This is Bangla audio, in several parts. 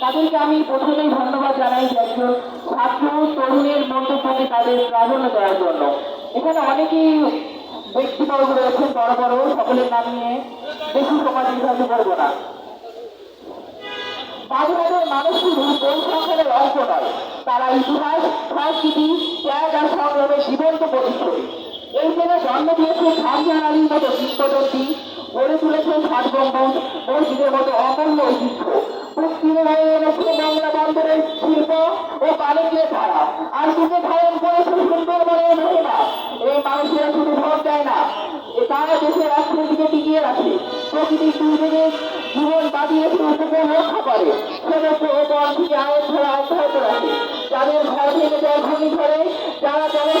তাদেরকে আমি প্রথমেই ধন্যবাদ জানাই যে একজন ছাত্র তরুণের মন্তব্যকে তাদের প্রাধান্য দেওয়ার জন্য। এখানে অনেকেই ব্যক্তিবর্গ রয়েছেন, বড় বড়, সকলের নাম নিয়ে বেশি সময় দীর্ঘায়িত করব না। বাংলাদেশের মানুষ শুধু পরিসংখ্যানের অঙ্ক নয়। তারা ইতিহাস, সংস্কৃতি, ত্যাগ আর সংগ্রামের জীবন্ত প্রতিচ্ছবি এই জেলে জন্ম দিয়েছে খানজাহান আলীর মতো কিংবদন্তি গড়ে তুলেছে ষাট গম্বুজ মসজিদের মতো অমূল্য ঐতিহ্য। এনেছে বাংলা বন্দরের শিল্প টিকিয়ে রাখে প্রকৃতির দুর্যোগে জীবন বাঁধিয়েছে উপকূল রক্ষা করে সমুদ্র ও বন থেকে যাদের ঘর ভেঙে যায় ঘূর্ণি ধরে যারা জলের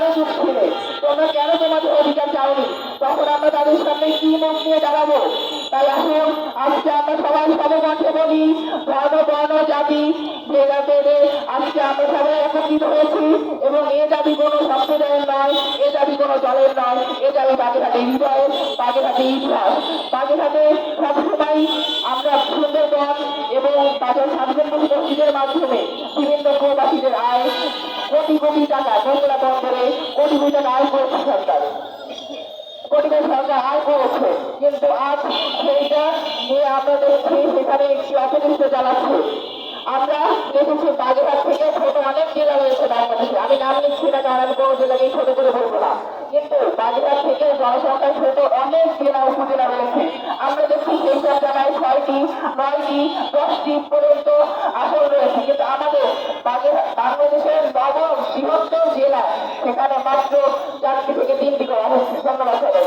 কেন চুপ ছিলে তোমরা কেন তোমাদের অধিকার চাওনি? তখন আমরা তাদের সামনে কি মুখ নিয়ে দাঁড়াবো? তাই আসুন, আজকে আমরা সবাই সমকণ্ঠে বলি ধর্ম, বর্ণ, জাতি ভেদা ভেদে আজকে আমরা সবাই একত্রিত হয়েছি এবং এ দাবি কোনো সম্প্রদায়ের নয়, এ দাবি কোনো দলের নয়, এ দাবি বাগেরহাটের হৃদয় বাগেরহাটের ইতিহাস। বাগেরহাটে সবসময় আমরা সুন্দরবন এবং তাদের স্বাধীনতা মসজিদের মাধ্যমে বিভিন্ন প্রবাসীদের আয় কোটি কোটি টাকা নোংরা বন্দরে কোটি টাকা আয় করেছে সরকার। কোটি কোটি সরকার আয় করেছে। কিন্তু আজ সেইটা নিয়ে দেখছি সেখানে একটি অপদৃশ্য চালাচ্ছে আমরা দেখেছি বাগেরহাট থেকে ছোট অনেক জেলা রয়েছে বাংলাদেশে। আমি নাম নিচ্ছি না, কারণ আমি কোনো জেলাকে ছোট করে বলব না। কিন্তু বাগেরহাট থেকে জনসংখ্যা ছোট অনেক জেলা উপজেলা রয়েছে। আমরা দেখছি সেই সব জায়গায় ছয়টি, নয়টি, দশটি পর্যন্ত আসন রয়েছে। সেখানে মাত্র চারটি থেকে তিনটি করে। ধন্যবাদ